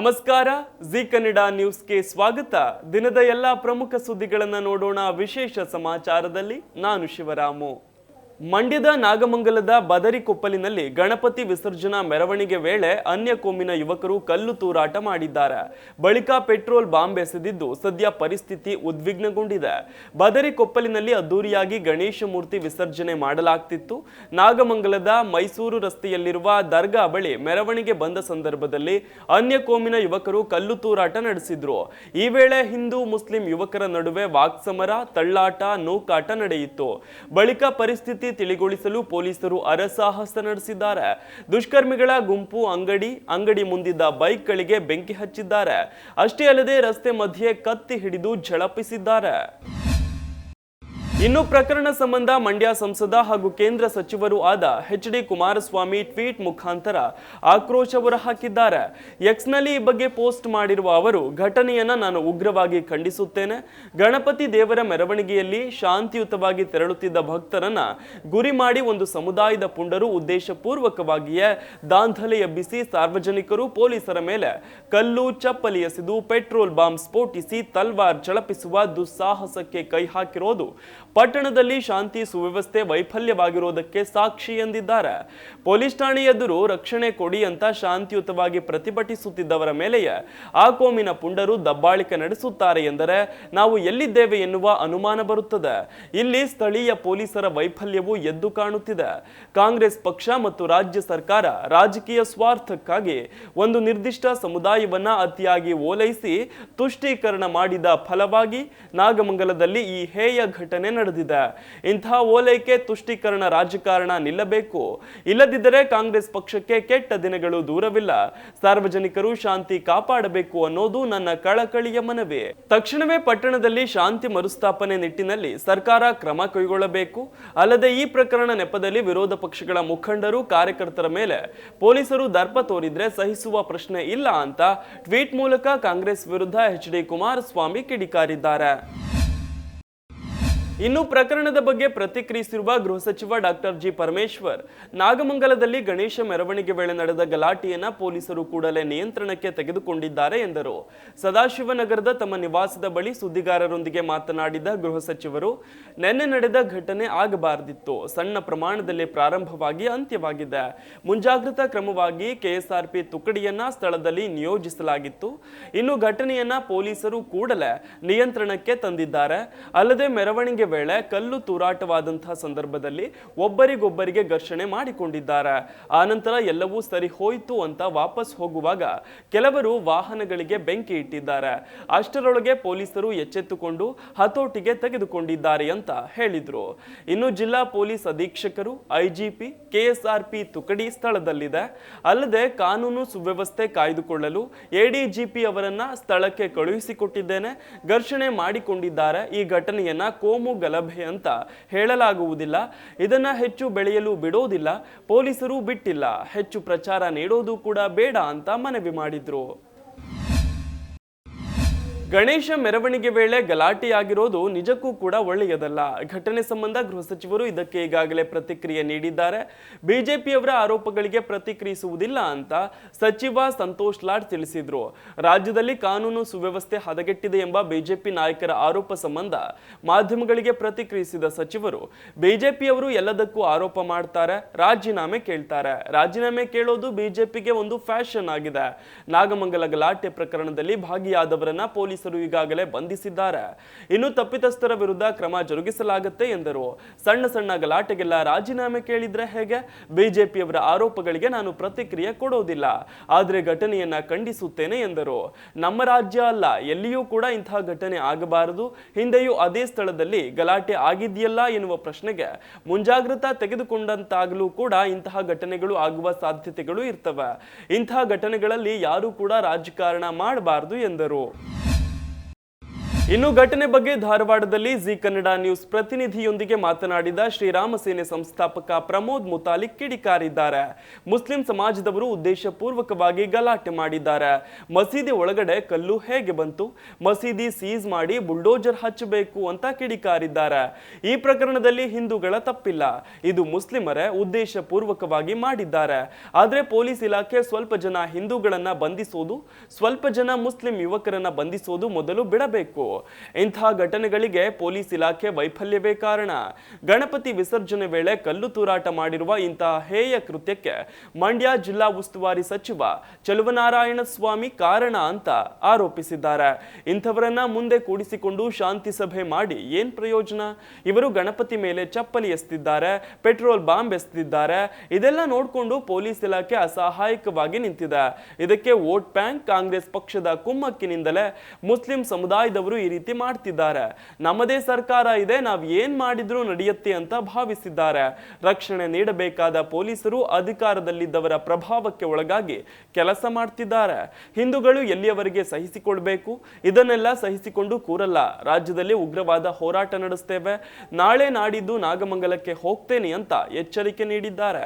ನಮಸ್ಕಾರ ಜಿ ಕನ್ನಡ ನ್ಯೂಸ್ಗೆ ಸ್ವಾಗತ. ದಿನದ ಎಲ್ಲ ಪ್ರಮುಖ ಸುದ್ದಿಗಳನ್ನು ನೋಡೋಣ. ವಿಶೇಷ ಸಮಾಚಾರದಲ್ಲಿ ನಾನು ಶಿವರಾಮು. ಮಂಡ್ಯದ ನಾಗಮಂಗಲದ ಬದರಿಕೊಪ್ಪಲಿನಲ್ಲಿ ಗಣಪತಿ ವಿಸರ್ಜನಾ ಮೆರವಣಿಗೆ ವೇಳೆ ಅನ್ಯ ಕೋಮಿನ ಯುವಕರು ಕಲ್ಲು ತೂರಾಟ ಮಾಡಿದ್ದಾರೆ. ಬಳಿಕ ಪೆಟ್ರೋಲ್ ಬಾಂಬ್ ಎಸೆದಿದ್ದು ಸದ್ಯ ಪರಿಸ್ಥಿತಿ ಉದ್ವಿಗ್ನಗೊಂಡಿದೆ. ಬದರಿಕೊಪ್ಪಲಿನಲ್ಲಿ ಅದ್ದೂರಿಯಾಗಿ ಗಣೇಶ ಮೂರ್ತಿ ವಿಸರ್ಜನೆ ಮಾಡಲಾಗ್ತಿತ್ತು. ನಾಗಮಂಗಲದ ಮೈಸೂರು ರಸ್ತೆಯಲ್ಲಿರುವ ದರ್ಗಾ ಬಳಿ ಮೆರವಣಿಗೆ ಬಂದ ಸಂದರ್ಭದಲ್ಲಿ ಅನ್ಯ ಕೋಮಿನ ಯುವಕರು ಕಲ್ಲು ತೂರಾಟ ನಡೆಸಿದ್ರು. ಈ ವೇಳೆ ಹಿಂದೂ ಮುಸ್ಲಿಂ ಯುವಕರ ನಡುವೆ ವಾಕ್ಸಮರ, ತಳ್ಳಾಟ, ನೂಕಾಟ ನಡೆಯಿತು. ಬಳಿಕ ಪರಿಸ್ಥಿತಿ ತಿಳಿಗೊಳಿಸಲು ಪೊಲೀಸರು ಅರಸಾಹಸ ನಡೆಸಿದ್ದಾರೆ. ದುಷ್ಕರ್ಮಿಗಳ ಗುಂಪು ಅಂಗಡಿ ಅಂಗಡಿ ಮುಂದಿದ್ದ ಬೈಕ್ಗಳಿಗೆ ಬೆಂಕಿ ಹಚ್ಚಿದ್ದಾರೆ. ಅಷ್ಟೇ ಅಲ್ಲದೆ ರಸ್ತೆ ಮಧ್ಯೆ ಕತ್ತಿ ಹಿಡಿದು ಝಳಪಿಸಿದ್ದಾರೆ. ಇನ್ನು ಪ್ರಕರಣ ಸಂಬಂಧ ಮಂಡ್ಯ ಸಂಸದ ಹಾಗೂ ಕೇಂದ್ರ ಸಚಿವರು ಆದ ಎಚ್ ಡಿ ಕುಮಾರಸ್ವಾಮಿ ಟ್ವೀಟ್ ಮುಖಾಂತರ ಆಕ್ರೋಶ ಹೊರಹಾಕಿದ್ದಾರೆ. ಎಕ್ಸ್ನಲ್ಲಿ ಈ ಬಗ್ಗೆ ಪೋಸ್ಟ್ ಮಾಡಿರುವ ಅವರು, ಘಟನೆಯನ್ನು ನಾನು ಉಗ್ರವಾಗಿ ಖಂಡಿಸುತ್ತೇನೆ. ಗಣಪತಿ ದೇವರ ಮೆರವಣಿಗೆಯಲ್ಲಿ ಶಾಂತಿಯುತವಾಗಿ ತೆರಳುತ್ತಿದ್ದ ಭಕ್ತರನ್ನ ಗುರಿ ಮಾಡಿ ಒಂದು ಸಮುದಾಯದ ಪುಂಡರು ಉದ್ದೇಶಪೂರ್ವಕವಾಗಿಯೇ ದಾಂಧಲೆ ಎಬ್ಬಿಸಿ ಸಾರ್ವಜನಿಕರು ಪೊಲೀಸರ ಮೇಲೆ ಕಲ್ಲು, ಚಪ್ಪಲಿ ಎಸೆದು ಪೆಟ್ರೋಲ್ ಬಾಂಬ್ ಸ್ಫೋಟಿಸಿ ತಲ್ವಾರ್ ಚಳಪಿಸುವ ದುಸ್ಸಾಹಸಕ್ಕೆ ಕೈ ಹಾಕಿರೋದು ಪಟ್ಟಣದಲ್ಲಿ ಶಾಂತಿ ಸುವ್ಯವಸ್ಥೆ ವೈಫಲ್ಯವಾಗಿರುವುದಕ್ಕೆ ಸಾಕ್ಷಿ ಎಂದಿದ್ದಾರೆ. ಪೊಲೀಸ್ ಠಾಣೆ ಎದುರು ರಕ್ಷಣೆ ಕೊಡಿ ಅಂತ ಶಾಂತಿಯುತವಾಗಿ ಪ್ರತಿಭಟಿಸುತ್ತಿದ್ದವರ ಮೇಲೆಯೇ ಆ ಕೋಮಿನ ಪುಂಡರು ದಬ್ಬಾಳಿಕೆ ನಡೆಸುತ್ತಾರೆ ಎಂದರೆ ನಾವು ಎಲ್ಲಿದ್ದೇವೆ ಎನ್ನುವ ಅನುಮಾನ ಬರುತ್ತದೆ. ಇಲ್ಲಿ ಸ್ಥಳೀಯ ಪೊಲೀಸರ ವೈಫಲ್ಯವು ಎದ್ದು ಕಾಣುತ್ತಿದೆ. ಕಾಂಗ್ರೆಸ್ ಪಕ್ಷ ಮತ್ತು ರಾಜ್ಯ ಸರ್ಕಾರ ರಾಜಕೀಯ ಸ್ವಾರ್ಥಕ್ಕಾಗಿ ಒಂದು ನಿರ್ದಿಷ್ಟ ಸಮುದಾಯವನ್ನ ಅತಿಯಾಗಿ ಓಲೈಸಿ ತುಷ್ಟೀಕರಣ ಮಾಡಿದ ಫಲವಾಗಿ ನಾಗಮಂಗಲದಲ್ಲಿ ಈ ಹೇಯ ಘಟನೆ ನಡೆದಿದೆ. ಇಂತಹ ಓಲೈಕೆ, ತುಷ್ಟೀಕರಣ, ರಾಜಕಾರಣ ನಿಲ್ಲಬೇಕು. ಇಲ್ಲದಿದ್ದರೆ ಕಾಂಗ್ರೆಸ್ ಪಕ್ಷಕ್ಕೆ ಕೆಟ್ಟ ದಿನಗಳು ದೂರವಿಲ್ಲ. ಸಾರ್ವಜನಿಕರು ಶಾಂತಿ ಕಾಪಾಡಬೇಕು ಅನ್ನೋದು ನನ್ನ ಕಳಕಳಿಯ ಮನವಿ. ತಕ್ಷಣವೇ ಪಟ್ಟಣದಲ್ಲಿ ಶಾಂತಿ ಮರುಸ್ಥಾಪನೆ ನಿಟ್ಟಿನಲ್ಲಿ ಸರ್ಕಾರ ಕ್ರಮ ಕೈಗೊಳ್ಳಬೇಕು. ಅಲ್ಲದೆ ಈ ಪ್ರಕರಣ ನೆಪದಲ್ಲಿ ವಿರೋಧ ಪಕ್ಷಗಳ ಮುಖಂಡರು, ಕಾರ್ಯಕರ್ತರ ಮೇಲೆ ಪೊಲೀಸರು ದರ್ಪ ತೋರಿದ್ರೆ ಸಹಿಸುವ ಪ್ರಶ್ನೆ ಇಲ್ಲ ಅಂತ ಟ್ವೀಟ್ ಮೂಲಕ ಕಾಂಗ್ರೆಸ್ ವಿರುದ್ಧ ಎಚ್ ಡಿ ಕುಮಾರಸ್ವಾಮಿ ಕಿಡಿಕಾರಿದ್ದಾರೆ. ಇನ್ನು ಪ್ರಕರಣದ ಬಗ್ಗೆ ಪ್ರತಿಕ್ರಿಯಿಸಿರುವ ಗೃಹ ಸಚಿವ ಡಾಕ್ಟರ್ ಜಿ ಪರಮೇಶ್ವರ್, ನಾಗಮಂಗಲದಲ್ಲಿ ಗಣೇಶ ಮೆರವಣಿಗೆ ವೇಳೆ ನಡೆದ ಗಲಾಟೆಯನ್ನ ಪೊಲೀಸರು ಕೂಡಲೇ ನಿಯಂತ್ರಣಕ್ಕೆ ತೆಗೆದುಕೊಂಡಿದ್ದಾರೆ ಎಂದರು. ಸದಾಶಿವನಗರದ ತಮ್ಮ ನಿವಾಸದ ಬಳಿ ಸುದ್ದಿಗಾರರೊಂದಿಗೆ ಮಾತನಾಡಿದ ಗೃಹ ಸಚಿವರು, ನಿನ್ನೆ ನಡೆದ ಘಟನೆ ಆಗಬಾರದಿತ್ತು. ಸಣ್ಣ ಪ್ರಮಾಣದಲ್ಲಿ ಪ್ರಾರಂಭವಾಗಿ ಅಂತ್ಯವಾಗಿದೆ. ಮುಂಜಾಗ್ರತಾ ಕ್ರಮವಾಗಿ ಕೆಎಸ್ಆರ್ಪಿ ತುಕಡಿಯನ್ನ ಸ್ಥಳದಲ್ಲಿ ನಿಯೋಜಿಸಲಾಗಿತ್ತು. ಇನ್ನು ಘಟನೆಯನ್ನ ಪೊಲೀಸರು ಕೂಡಲೇ ನಿಯಂತ್ರಣಕ್ಕೆ ತಂದಿದ್ದಾರೆ. ಅಲ್ಲದೆ ಮೆರವಣಿಗೆ ವೇಳೆ ಕಲ್ಲು ತೂರಾಟವಾದಂತಹ ಸಂದರ್ಭದಲ್ಲಿ ಒಬ್ಬರಿಗೊಬ್ಬರಿಗೆ ಘರ್ಷಣೆ ಮಾಡಿಕೊಂಡಿದ್ದಾರೆ. ಆನಂತರ ಎಲ್ಲವೂ ಸರಿ ಹೋಯಿತು ಅಂತ ವಾಪಸ್ ಹೋಗುವಾಗ ಕೆಲವರು ವಾಹನಗಳಿಗೆ ಬೆಂಕಿ ಇಟ್ಟಿದ್ದಾರೆ. ಅಷ್ಟರೊಳಗೆ ಪೊಲೀಸರು ಎಚ್ಚೆತ್ತುಕೊಂಡು ಹತೋಟಿಗೆ ತೆಗೆದುಕೊಂಡಿದ್ದಾರೆ ಅಂತ ಹೇಳಿದ್ರು. ಇನ್ನು ಜಿಲ್ಲಾ ಪೊಲೀಸ್ ಅಧೀಕ್ಷಕರು, ಐಜಿಪಿ, ಕೆಎಸ್ಆರ್ಪಿ ತುಕಡಿ ಸ್ಥಳದಲ್ಲಿದೆ. ಅಲ್ಲದೆ ಕಾನೂನು ಸುವ್ಯವಸ್ಥೆ ಕಾಯ್ದುಕೊಳ್ಳಲು ಎಡಿಜಿಪಿ ಅವರನ್ನ ಸ್ಥಳಕ್ಕೆ ಕಳುಹಿಸಿಕೊಟ್ಟಿದ್ದೇನೆ. ಘರ್ಷಣೆ ಮಾಡಿಕೊಂಡಿದ್ದಾರೆ. ಈ ಘಟನೆಯನ್ನ ಕೋಮು ಗಲಭೆ ಅಂತ ಹೇಳಲಾಗುವುದಿಲ್ಲ. ಇದನ್ನ ಹೆಚ್ಚು ಬೆಳೆಯಲು ಬಿಡೋದಿಲ್ಲ, ಪೊಲೀಸರು ಬಿಟ್ಟಿಲ್ಲ. ಹೆಚ್ಚು ಪ್ರಚಾರ ನೀಡೋದು ಕೂಡ ಬೇಡ ಅಂತ ಮನವಿ ಮಾಡಿದ್ರು. ಗಣೇಶ ಮೆರವಣಿಗೆ ವೇಳೆ ಗಲಾಟೆಯಾಗಿರೋದು ನಿಜಕ್ಕೂ ಕೂಡ ಒಳ್ಳೆಯದಲ್ಲ. ಘಟನೆ ಸಂಬಂಧ ಗೃಹ ಸಚಿವರು ಇದಕ್ಕೆ ಈಗಾಗಲೇ ಪ್ರತಿಕ್ರಿಯೆ ನೀಡಿದ್ದಾರೆ. ಬಿಜೆಪಿಯವರ ಆರೋಪಗಳಿಗೆ ಪ್ರತಿಕ್ರಿಯಿಸುವುದಿಲ್ಲ ಅಂತ ಸಚಿವ ಸಂತೋಷ್ ಲಾಡ್ ತಿಳಿಸಿದ್ರು. ರಾಜ್ಯದಲ್ಲಿ ಕಾನೂನು ಸುವ್ಯವಸ್ಥೆ ಹದಗೆಟ್ಟಿದೆ ಎಂಬ ಬಿಜೆಪಿ ನಾಯಕರ ಆರೋಪ ಸಂಬಂಧ ಮಾಧ್ಯಮಗಳಿಗೆ ಪ್ರತಿಕ್ರಿಯಿಸಿದ ಸಚಿವರು, ಬಿಜೆಪಿಯವರು ಎಲ್ಲದಕ್ಕೂ ಆರೋಪ ಮಾಡ್ತಾರೆ, ರಾಜೀನಾಮೆ ಕೇಳ್ತಾರೆ. ರಾಜೀನಾಮೆ ಕೇಳೋದು ಬಿಜೆಪಿಗೆ ಒಂದು ಫ್ಯಾಷನ್ ಆಗಿದೆ. ನಾಗಮಂಗಲ ಗಲಾಟೆ ಪ್ರಕರಣದಲ್ಲಿ ಭಾಗಿಯಾದವರನ್ನ ಪೊಲೀಸರು ಈಗಾಗಲೇ ಬಂಧಿಸಿದ್ದಾರೆ. ಇನ್ನು ತಪ್ಪಿತಸ್ಥರ ವಿರುದ್ಧ ಕ್ರಮ ಜರುಗಿಸಲಾಗುತ್ತೆ ಎಂದರು. ಸಣ್ಣ ಸಣ್ಣ ಗಲಾಟೆಗೆಲ್ಲ ರಾಜೀನಾಮೆ ಕೇಳಿದ್ರೆ ಹೇಗೆ? ಬಿಜೆಪಿಯವರ ಆರೋಪಗಳಿಗೆ ನಾನು ಪ್ರತಿಕ್ರಿಯೆ ಕೊಡೋದಿಲ್ಲ. ಆದರೆ ಘಟನೆಯನ್ನ ಖಂಡಿಸುತ್ತೇನೆ ಎಂದರು. ನಮ್ಮ ರಾಜ್ಯ ಅಲ್ಲ, ಎಲ್ಲಿಯೂ ಕೂಡ ಇಂತಹ ಘಟನೆ ಆಗಬಾರದು. ಹಿಂದೆಯೂ ಅದೇ ಸ್ಥಳದಲ್ಲಿ ಗಲಾಟೆ ಆಗಿದೆಯಲ್ಲ ಎನ್ನುವ ಪ್ರಶ್ನೆಗೆ ಮುಂಜಾಗ್ರತಾ ತೆಗೆದುಕೊಂಡಂತಾಗಲೂ ಕೂಡ ಇಂತಹ ಘಟನೆಗಳು ಆಗುವ ಸಾಧ್ಯತೆಗಳು ಇರ್ತವೆ. ಇಂತಹ ಘಟನೆಗಳಲ್ಲಿ ಯಾರೂ ಕೂಡ ರಾಜಕಾರಣ ಮಾಡಬಾರದು ಎಂದರು. ಇನ್ನು ಘಟನೆ ಬಗ್ಗೆ ಧಾರವಾಡದಲ್ಲಿ ಜಿ ಕನ್ನಡ ನ್ಯೂಸ್ ಪ್ರತಿನಿಧಿಯೊಂದಿಗೆ ಮಾತನಾಡಿದ ಶ್ರೀರಾಮ ಸೇನೆ ಸಂಸ್ಥಾಪಕ ಪ್ರಮೋದ್ ಮುತಾಲಿಕ್ ಕಿಡಿಕಾರಿದ್ದಾರೆ. ಮುಸ್ಲಿಂ ಸಮಾಜದವರು ಉದ್ದೇಶಪೂರ್ವಕವಾಗಿ ಗಲಾಟೆ ಮಾಡಿದ್ದಾರೆ. ಮಸೀದಿ ಒಳಗಡೆ ಕಲ್ಲು ಹೇಗೆ ಬಂತು? ಮಸೀದಿ ಸೀಸ್ ಮಾಡಿ ಬುಲ್ಡೋಜರ್ ಹಚ್ಚಬೇಕು ಅಂತ ಕಿಡಿಕಾರಿದ್ದಾರೆ. ಈ ಪ್ರಕರಣದಲ್ಲಿ ಹಿಂದೂಗಳ ತಪ್ಪಿಲ್ಲ. ಇದು ಮುಸ್ಲಿಮರೇ ಉದ್ದೇಶಪೂರ್ವಕವಾಗಿ ಮಾಡಿದ್ದಾರೆ. ಆದರೆ ಪೊಲೀಸ್ ಇಲಾಖೆ ಸ್ವಲ್ಪ ಜನ ಹಿಂದೂಗಳನ್ನ ಬಂಧಿಸೋದು, ಸ್ವಲ್ಪ ಜನ ಮುಸ್ಲಿಂ ಯುವಕರನ್ನ ಬಂಧಿಸೋದು ಮೊದಲು ಬಿಡಬೇಕು. ಇಂತಹ ಘಟನೆಗಳಿಗೆ ಪೊಲೀಸ್ ಇಲಾಖೆ ವೈಫಲ್ಯವೇ ಕಾರಣ. ಗಣಪತಿ ವಿಸರ್ಜನೆ ವೇಳೆ ಕಲ್ಲು ತೂರಾಟ ಮಾಡಿರುವ ಇಂತಹ ಹೇಯ ಕೃತ್ಯಕ್ಕೆ ಮಂಡ್ಯ ಜಿಲ್ಲಾ ಉಸ್ತುವಾರಿ ಸಚಿವ ಚಲುವನಾರಾಯಣ ಸ್ವಾಮಿ ಕಾರಣ ಅಂತ ಆರೋಪಿಸಿದ್ದಾರೆ. ಇಂಥವರನ್ನ ಮುಂದೆ ಕೂಡಿಸಿಕೊಂಡು ಶಾಂತಿ ಸಭೆ ಮಾಡಿ ಏನ್ ಪ್ರಯೋಜನ? ಇವರು ಗಣಪತಿ ಮೇಲೆ ಚಪ್ಪಲಿ ಎಸ್ತಿದ್ದಾರೆ, ಪೆಟ್ರೋಲ್ ಬಾಂಬ್ ಎಸ್ತಿದ್ದಾರೆ, ಇದೆಲ್ಲ ನೋಡಿಕೊಂಡು ಪೊಲೀಸ್ ಇಲಾಖೆ ಅಸಹಾಯಕವಾಗಿ ನಿಂತಿದೆ. ಇದಕ್ಕೆ ವೋಟ್ ಬ್ಯಾಂಕ್ ಕಾಂಗ್ರೆಸ್ ಪಕ್ಷದ ಕುಮ್ಮಕ್ಕಿನಿಂದಲೇ ಮುಸ್ಲಿಂ ಸಮುದಾಯದವರು ರೀತಿ ಮಾಡ್ತಿದ್ದಾರೆ. ನಮ್ಮದೇ ಸರ್ಕಾರ ಇದೆ, ನಾವು ಏನ್ ಮಾಡಿದ್ರೂ ನಡೆಯುತ್ತೆ ಅಂತ ಭಾವಿಸಿದ್ದಾರೆ. ರಕ್ಷಣೆ ನೀಡಬೇಕಾದ ಪೊಲೀಸರು ಅಧಿಕಾರದಲ್ಲಿದ್ದವರ ಪ್ರಭಾವಕ್ಕೆ ಒಳಗಾಗಿ ಕೆಲಸ ಮಾಡ್ತಿದ್ದಾರೆ. ಹಿಂದೂಗಳು ಎಲ್ಲಿಯವರೆಗೆ ಸಹಿಸಿಕೊಳ್ಬೇಕು? ಇದನ್ನೆಲ್ಲ ಸಹಿಸಿಕೊಂಡು ಕೂರಲ್ಲ. ರಾಜ್ಯದಲ್ಲಿ ಉಗ್ರವಾದ ಹೋರಾಟ ನಡೆಸ್ತೇವೆ. ನಾಳೆ ನಾಡಿದ್ದು ನಾಗಮಂಗಲಕ್ಕೆ ಹೋಗ್ತೇನೆ ಅಂತ ಎಚ್ಚರಿಕೆ ನೀಡಿದ್ದಾರೆ.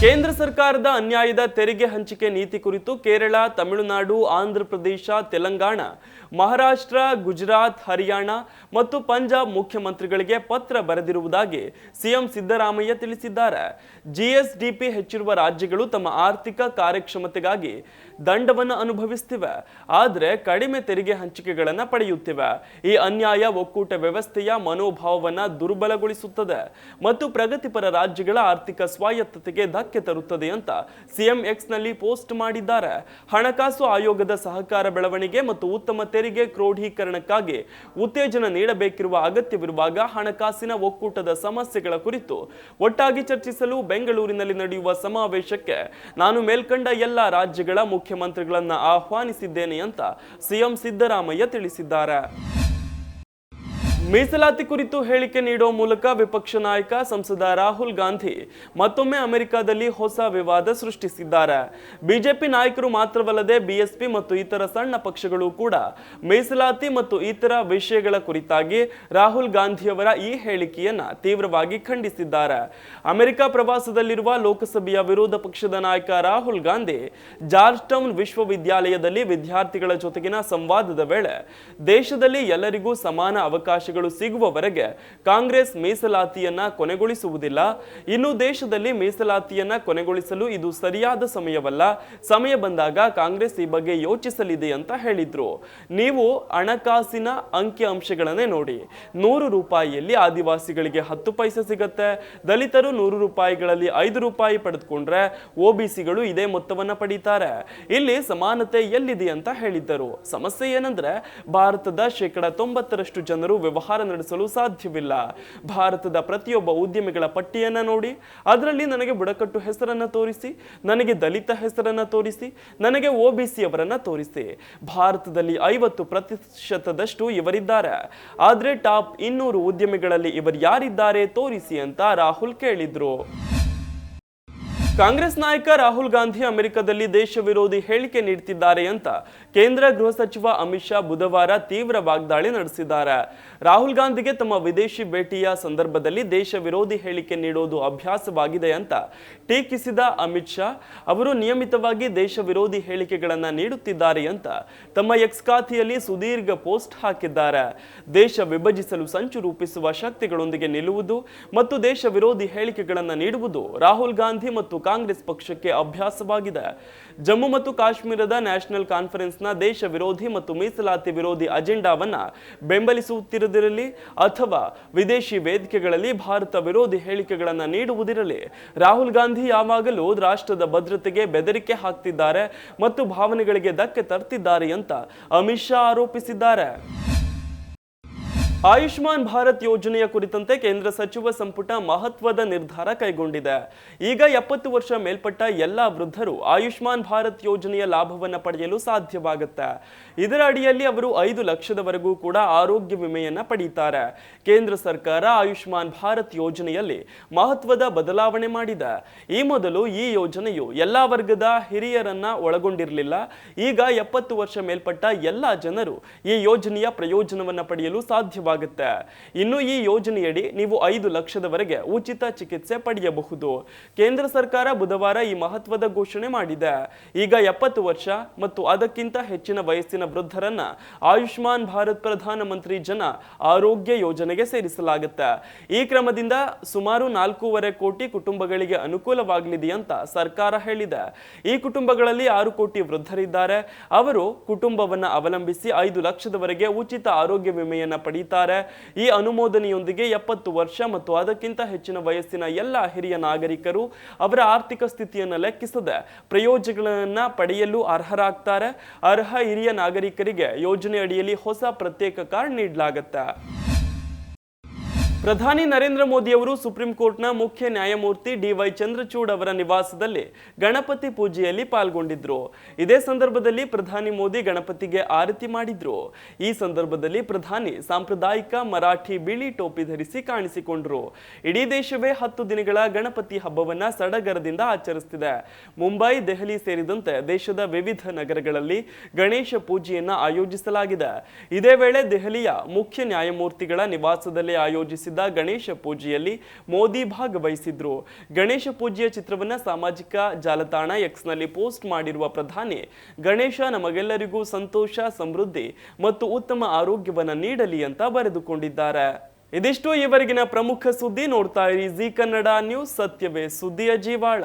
ಕೇಂದ್ರ ಸರ್ಕಾರದ ಅನ್ಯಾಯದ ತೆರಿಗೆ ಹಂಚಿಕೆ ನೀತಿ ಕುರಿತು ಕೇರಳ, ತಮಿಳುನಾಡು, ಆಂಧ್ರಪ್ರದೇಶ, ತೆಲಂಗಾಣ ಮಹಾರಾಷ್ಟ್ರ, ಗುಜರಾತ್, ಹರಿಯಾಣ ಮತ್ತು ಪಂಜಾಬ್ ಮುಖ್ಯಮಂತ್ರಿಗಳಿಗೆ ಪತ್ರ ಬರೆದಿರುವುದಾಗಿ ಸಿಎಂ ಸಿದ್ದರಾಮಯ್ಯ ತಿಳಿಸಿದ್ದಾರೆ. ಜಿಎಸ್ಡಿಪಿ ಹೆಚ್ಚಿರುವ ರಾಜ್ಯಗಳು ತಮ್ಮ ಆರ್ಥಿಕ ಕಾರ್ಯಕ್ಷಮತೆಗಾಗಿ ದಂಡವನ್ನು ಅನುಭವಿಸುತ್ತಿವೆ ಆದರೆ ಕಡಿಮೆ ತೆರಿಗೆ ಹಂಚಿಕೆಗಳನ್ನು ಪಡೆಯುತ್ತಿವೆ. ಈ ಅನ್ಯಾಯ ಒಕ್ಕೂಟ ವ್ಯವಸ್ಥೆಯ ಮನೋಭಾವವನ್ನ ದುರ್ಬಲಗೊಳಿಸುತ್ತದೆ ಮತ್ತು ಪ್ರಗತಿಪರ ರಾಜ್ಯಗಳ ಆರ್ಥಿಕ ಸ್ವಾಯತ್ತತೆಗೆ ಧಕ್ಕೆ ತರುತ್ತದೆ ಅಂತ ಸಿಎಂ ಎಕ್ಸ್ನಲ್ಲಿ ಪೋಸ್ಟ್ ಮಾಡಿದ್ದಾರೆ. ಹಣಕಾಸು ಆಯೋಗದ ಸಹಕಾರ ಬೆಳವಣಿಗೆ ಮತ್ತು ಉತ್ತಮ ತೆರಿಗೆ ಕ್ರೋಢೀಕರಣಕ್ಕಾಗಿ ಉತ್ತೇಜನ ನೀಡಬೇಕಿರುವ ಅಗತ್ಯವಿರುವಾಗ ಹಣಕಾಸಿನ ಒಕ್ಕೂಟದ ಸಮಸ್ಯೆಗಳ ಕುರಿತು ಒಟ್ಟಾಗಿ ಚರ್ಚಿಸಲು ಬೆಂಗಳೂರಿನಲ್ಲಿ ನಡೆಯುವ ಸಮಾವೇಶಕ್ಕೆ ನಾನು ಮೇಲ್ಕಂಡ ಎಲ್ಲ ರಾಜ್ಯಗಳ ಮುಖ್ಯಮಂತ್ರಿಗಳನ್ನ ಆಹ್ವಾನಿಸಿದ್ದೇನೆ ಅಂತ ಸಿಎಂ ಸಿದ್ದರಾಮಯ್ಯ ತಿಳಿಸಿದ್ದಾರೆ. ಮೀಸಲಾತಿ ಕುರಿತು ಹೇಳಿಕೆ ನೀಡುವ ಮೂಲಕ ವಿಪಕ್ಷ ನಾಯಕ ಸಂಸದ ರಾಹುಲ್ ಗಾಂಧಿ ಮತ್ತೊಮ್ಮೆ ಅಮೆರಿಕದಲ್ಲಿ ಹೊಸ ವಿವಾದ ಸೃಷ್ಟಿಸಿದ್ದಾರೆ. ಬಿಜೆಪಿ ನಾಯಕರು ಮಾತ್ರವಲ್ಲದೆ ಬಿಎಸ್ಪಿ ಮತ್ತು ಇತರ ಸಣ್ಣ ಪಕ್ಷಗಳು ಕೂಡ ಮೀಸಲಾತಿ ಮತ್ತು ಇತರ ವಿಷಯಗಳ ಕುರಿತಾಗಿ ರಾಹುಲ್ ಗಾಂಧಿಯವರ ಈ ಹೇಳಿಕೆಯನ್ನು ತೀವ್ರವಾಗಿ ಖಂಡಿಸಿದ್ದಾರೆ. ಅಮೆರಿಕ ಪ್ರವಾಸದಲ್ಲಿರುವ ಲೋಕಸಭೆಯ ವಿರೋಧ ಪಕ್ಷದ ನಾಯಕ ರಾಹುಲ್ ಗಾಂಧಿ ಜಾರ್ಜ್ ಟೌನ್ ವಿಶ್ವವಿದ್ಯಾಲಯದಲ್ಲಿ ವಿದ್ಯಾರ್ಥಿಗಳ ಜೊತೆಗಿನ ಸಂವಾದದ ವೇಳೆ ದೇಶದಲ್ಲಿ ಎಲ್ಲರಿಗೂ ಸಮಾನ ಅವಕಾಶಗಳು ಸಿಗುವವರೆಗೆ ಕಾಂಗ್ರೆಸ್ ಮೀಸಲಾತಿಯನ್ನ ಕೊನೆಗೊಳಿಸುವುದಿಲ್ಲ. ಇನ್ನು ದೇಶದಲ್ಲಿ ಮೀಸಲಾತಿಯನ್ನ ಕೊನೆಗೊಳಿಸಲು ಇದು ಸರಿಯಾದ ಸಮಯವಲ್ಲ. ಸಮಯ ಬಂದಾಗ ಕಾಂಗ್ರೆಸ್ ಈ ಬಗ್ಗೆ ಯೋಚಿಸಲಿದೆ ಅಂತ ಹೇಳಿದ್ರು. ನೀವು ಹಣಕಾಸಿನ ಅಂಕಿ ಅಂಶಗಳನ್ನೇ ನೋಡಿ. ನೂರು ರೂಪಾಯಿಯಲ್ಲಿ ಆದಿವಾಸಿಗಳಿಗೆ ಹತ್ತು ಪೈಸೆ ಸಿಗತ್ತೆ. ದಲಿತರು ನೂರು ರೂಪಾಯಿಗಳಲ್ಲಿ ಐದು ರೂಪಾಯಿ ಪಡೆದುಕೊಂಡ್ರೆ ಒಬಿಸಿಗಳು ಇದೇ ಮೊತ್ತವನ್ನ ಪಡೀತಾರೆ. ಇಲ್ಲಿ ಸಮಾನತೆ ಎಲ್ಲಿದೆ ಅಂತ ಹೇಳಿದ್ದರು. ಸಮಸ್ಯೆ ಏನಂದ್ರೆ, ಭಾರತದ ಶೇಕಡ ತೊಂಬತ್ತರಷ್ಟು ಜನರು ವ್ಯವಹಾರ ನಡೆಸಲು ಸಾಧ್ಯವಿಲ್ಲ. ಭಾರತದ ಪ್ರತಿಯೊಬ್ಬ ಉದ್ಯಮಿಗಳ ಪಟ್ಟಿಯನ್ನು ನೋಡಿ, ಅದರಲ್ಲಿ ನನಗೆ ಬುಡಕಟ್ಟು ಹೆಸರನ್ನು ತೋರಿಸಿ, ನನಗೆ ದಲಿತ ಹೆಸರನ್ನು ತೋರಿಸಿ, ನನಗೆ ಒಬಿಸಿ ಅವರನ್ನ ತೋರಿಸಿ. ಭಾರತದಲ್ಲಿ ಐವತ್ತು ಪ್ರತಿಶತದಷ್ಟು ಇವರಿದ್ದಾರೆ. ಆದರೆ ಟಾಪ್ ಇನ್ನೂರು ಉದ್ಯಮಿಗಳಲ್ಲಿ ಇವರು ಯಾರಿದ್ದಾರೆ ತೋರಿಸಿ ಅಂತ ರಾಹುಲ್ ಕೇಳಿದ್ರು. ಕಾಂಗ್ರೆಸ್ ನಾಯಕ ರಾಹುಲ್ ಗಾಂಧಿ ಅಮೆರಿಕದಲ್ಲಿ ದೇಶ ವಿರೋಧಿ ಹೇಳಿಕೆ ನೀಡುತ್ತಿದ್ದಾರೆ ಅಂತ ಕೇಂದ್ರ ಗೃಹ ಸಚಿವ ಅಮಿತ್ ಶಾ ಬುಧವಾರ ತೀವ್ರ ವಾಗ್ದಾಳಿ ನಡೆಸಿದ್ದಾರೆ. ರಾಹುಲ್ ಗಾಂಧಿಗೆ ತಮ್ಮ ವಿದೇಶಿ ಭೇಟಿಯ ಸಂದರ್ಭದಲ್ಲಿ ದೇಶ ವಿರೋಧಿ ಹೇಳಿಕೆ ನೀಡೋದು ಅಭ್ಯಾಸವಾಗಿದೆ ಅಂತ ಟೀಕಿಸಿದ ಅಮಿತ್ ಶಾ, ಅವರು ನಿಯಮಿತವಾಗಿ ದೇಶ ವಿರೋಧಿ ಹೇಳಿಕೆಗಳನ್ನು ನೀಡುತ್ತಿದ್ದಾರೆ ಅಂತ ತಮ್ಮ ಎಕ್ಸ್ ಖಾತೆಯಲ್ಲಿ ಸುದೀರ್ಘ ಪೋಸ್ಟ್ ಹಾಕಿದ್ದಾರೆ. ದೇಶ ವಿಭಜಿಸಲು ಸಂಚು ರೂಪಿಸುವ ಶಕ್ತಿಗಳೊಂದಿಗೆ ನಿಲ್ಲುವುದು ಮತ್ತು ದೇಶ ವಿರೋಧಿ ಹೇಳಿಕೆಗಳನ್ನು ನೀಡುವುದು ರಾಹುಲ್ ಗಾಂಧಿ ಮತ್ತು ಕಾಂಗ್ರೆಸ್ ಪಕ್ಷಕ್ಕೆ ಅಭ್ಯಾಸವಾಗಿದೆ. ಜಮ್ಮು ಮತ್ತು ಕಾಶ್ಮೀರದ ನ್ಯಾಷನಲ್ ಕಾನ್ಫರೆನ್ಸ್ನ ದೇಶ ವಿರೋಧಿ ಮತ್ತು ಮೀಸಲಾತಿ ವಿರೋಧಿ ಅಜೆಂಡಾವನ್ನ ಬೆಂಬಲಿಸುತ್ತಿರದಿರಲಿ ಅಥವಾ ವಿದೇಶಿ ವೇದಿಕೆಗಳಲ್ಲಿ ಭಾರತ ವಿರೋಧಿ ಹೇಳಿಕೆಗಳನ್ನು ನೀಡುವುದಿರಲಿ, ರಾಹುಲ್ ಗಾಂಧಿ ಯಾವಾಗಲೂ ರಾಷ್ಟ್ರದ ಭದ್ರತೆಗೆ ಬೆದರಿಕೆ ಹಾಕ್ತಿದ್ದಾರೆ ಮತ್ತು ಭಾವನೆಗಳಿಗೆ ಧಕ್ಕೆ ತರ್ತಿದ್ದಾರೆ ಅಂತ ಅಮಿತ್ ಶಾ ಆರೋಪಿಸಿದ್ದಾರೆ. ಆಯುಷ್ಮಾನ್ ಭಾರತ್ ಯೋಜನೆಯ ಕುರಿತಂತೆ ಕೇಂದ್ರ ಸಚಿವ ಸಂಪುಟ ಮಹತ್ವದ ನಿರ್ಧಾರ ಕೈಗೊಂಡಿದೆ. ಈಗ ಎಪ್ಪತ್ತು ವರ್ಷ ಮೇಲ್ಪಟ್ಟ ಎಲ್ಲ ವೃದ್ಧರು ಆಯುಷ್ಮಾನ್ ಭಾರತ್ ಯೋಜನೆಯ ಲಾಭವನ್ನು ಪಡೆಯಲು ಸಾಧ್ಯವಾಗುತ್ತೆ. ಇದರ ಅಡಿಯಲ್ಲಿ ಅವರು ಐದು ಲಕ್ಷದವರೆಗೂ ಕೂಡ ಆರೋಗ್ಯ ವಿಮೆಯನ್ನು ಪಡೆಯುತ್ತಾರೆ ಕೇಂದ್ರ ಸರ್ಕಾರ ಆಯುಷ್ಮಾನ್ ಭಾರತ್ ಯೋಜನೆಯಲ್ಲಿ ಮಹತ್ವದ ಬದಲಾವಣೆ ಮಾಡಿದೆ. ಈ ಮೊದಲು ಈ ಯೋಜನೆಯು ಎಲ್ಲ ವರ್ಗದ ಹಿರಿಯರನ್ನ ಒಳಗೊಂಡಿರಲಿಲ್ಲ. ಈಗ ಎಪ್ಪತ್ತು ವರ್ಷ ಮೇಲ್ಪಟ್ಟ ಎಲ್ಲ ಜನರು ಈ ಯೋಜನೆಯ ಪ್ರಯೋಜನವನ್ನ ಪಡೆಯಲು ಸಾಧ್ಯವಾಗುತ್ತೆ ಇನ್ನು ಈ ಯೋಜನೆಯಡಿ ನೀವು ಐದು ಲಕ್ಷದವರೆಗೆ ಉಚಿತ ಚಿಕಿತ್ಸೆ ಪಡೆಯಬಹುದು. ಕೇಂದ್ರ ಸರ್ಕಾರ ಬುಧವಾರ ಈ ಮಹತ್ವದ ಘೋಷಣೆ ಮಾಡಿದೆ. ಈಗ ಎಪ್ಪತ್ತು ವರ್ಷ ಮತ್ತು ಅದಕ್ಕಿಂತ ಹೆಚ್ಚಿನ ವಯಸ್ಸಿನ ವೃದ್ಧರನ್ನ ಆಯುಷ್ಮಾನ್ ಭಾರತ್ ಪ್ರಧಾನಮಂತ್ರಿ ಜನ ಆರೋಗ್ಯ ಯೋಜನೆಗೆ ಸೇರಿಸಲಾಗುತ್ತೆ. ಈ ಕ್ರಮದಿಂದ ಸುಮಾರು ನಾಲ್ಕೂವರೆ ಕೋಟಿ ಕುಟುಂಬಗಳಿಗೆ ಅನುಕೂಲವಾಗಲಿದೆ ಅಂತ ಸರ್ಕಾರ ಹೇಳಿದೆ. ಈ ಕುಟುಂಬಗಳಲ್ಲಿ ಆರು ಕೋಟಿ ವೃದ್ಧರಿದ್ದಾರೆ. ಅವರು ಕುಟುಂಬವನ್ನ ಅವಲಂಬಿಸಿ ಐದು ಲಕ್ಷದವರೆಗೆ ಉಚಿತ ಆರೋಗ್ಯ ವಿಮೆಯನ್ನ ಪಡೀತಾರೆ ಈ ಅನುಮೋದನೆಯೊಂದಿಗೆ ಎಪ್ಪತ್ತು ವರ್ಷ ಮತ್ತು ಅದಕ್ಕಿಂತ ಹೆಚ್ಚಿನ ವಯಸ್ಸಿನ ಎಲ್ಲ ಹಿರಿಯ ನಾಗರಿಕರು ಅವರ ಆರ್ಥಿಕ ಸ್ಥಿತಿಯನ್ನು ಲೆಕ್ಕಿಸದೆ ಪ್ರಯೋಜನಗಳನ್ನು ಪಡೆಯಲು ಅರ್ಹರಾಗ್ತಾರೆ. ಅರ್ಹ ಹಿರಿಯ ನಾಗರಿಕರಿಗೆ ಯೋಜನೆ ಅಡಿಯಲ್ಲಿ ಹೊಸ ಪ್ರತ್ಯೇಕ ಕಾರ್ಡ್ ನೀಡಲಾಗುತ್ತೆ. ಪ್ರಧಾನಿ ನರೇಂದ್ರ ಮೋದಿ ಅವರು ಸುಪ್ರೀಂ ಕೋರ್ಟ್ನ ಮುಖ್ಯ ನ್ಯಾಯಮೂರ್ತಿ ಡಿವೈ ಚಂದ್ರಚೂಡ್ ಅವರ ನಿವಾಸದಲ್ಲಿ ಗಣಪತಿ ಪೂಜೆಯಲ್ಲಿ ಪಾಲ್ಗೊಂಡಿದ್ರು. ಇದೇ ಸಂದರ್ಭದಲ್ಲಿ ಪ್ರಧಾನಿ ಮೋದಿ ಗಣಪತಿಗೆ ಆರತಿ ಮಾಡಿದ್ರು. ಈ ಸಂದರ್ಭದಲ್ಲಿ ಪ್ರಧಾನಿ ಸಾಂಪ್ರದಾಯಿಕ ಮರಾಠಿ ಬಿಳಿ ಟೋಪಿ ಧರಿಸಿ ಕಾಣಿಸಿಕೊಂಡ್ರು. ಇಡೀ ದೇಶವೇ ಹತ್ತು ದಿನಗಳ ಗಣಪತಿ ಹಬ್ಬವನ್ನ ಸಡಗರದಿಂದ ಆಚರಿಸುತ್ತಿದೆ ಮುಂಬೈ, ದೆಹಲಿ ಸೇರಿದಂತೆ ದೇಶದ ವಿವಿಧ ನಗರಗಳಲ್ಲಿ ಗಣೇಶ ಪೂಜೆಯನ್ನ ಆಯೋಜಿಸಲಾಗಿದೆ. ಇದೇ ವೇಳೆ ದೆಹಲಿಯ ಮುಖ್ಯ ನ್ಯಾಯಮೂರ್ತಿಗಳ ನಿವಾಸದಲ್ಲಿ ಆಯೋಜಿಸಿದ್ದ ಗಣೇಶ ಪೂಜೆಯಲ್ಲಿ ಮೋದಿ ಭಾಗವಹಿಸಿದ್ರು. ಗಣೇಶ ಪೂಜೆಯ ಚಿತ್ರವನ್ನ ಸಾಮಾಜಿಕ ಜಾಲತಾಣ ಎಕ್ಸ್ನಲ್ಲಿ ಪೋಸ್ಟ್ ಮಾಡಿರುವ ಪ್ರಧಾನಿ, ಗಣೇಶ ನಮಗೆಲ್ಲರಿಗೂ ಸಂತೋಷ, ಸಮೃದ್ಧಿ ಮತ್ತು ಉತ್ತಮ ಆರೋಗ್ಯವನ್ನ ನೀಡಲಿ ಅಂತ ಬರೆದುಕೊಂಡಿದ್ದಾರೆ. ಇದಿಷ್ಟು ಈವರೆಗಿನ ಪ್ರಮುಖ ಸುದ್ದಿ ನೋಡ್ತಾ ಇರಿ. ಜಿ ಕನ್ನಡ ನ್ಯೂಸ್, ಸತ್ಯವೇ ಸುದ್ದಿಯ ಜೀವಾಳ.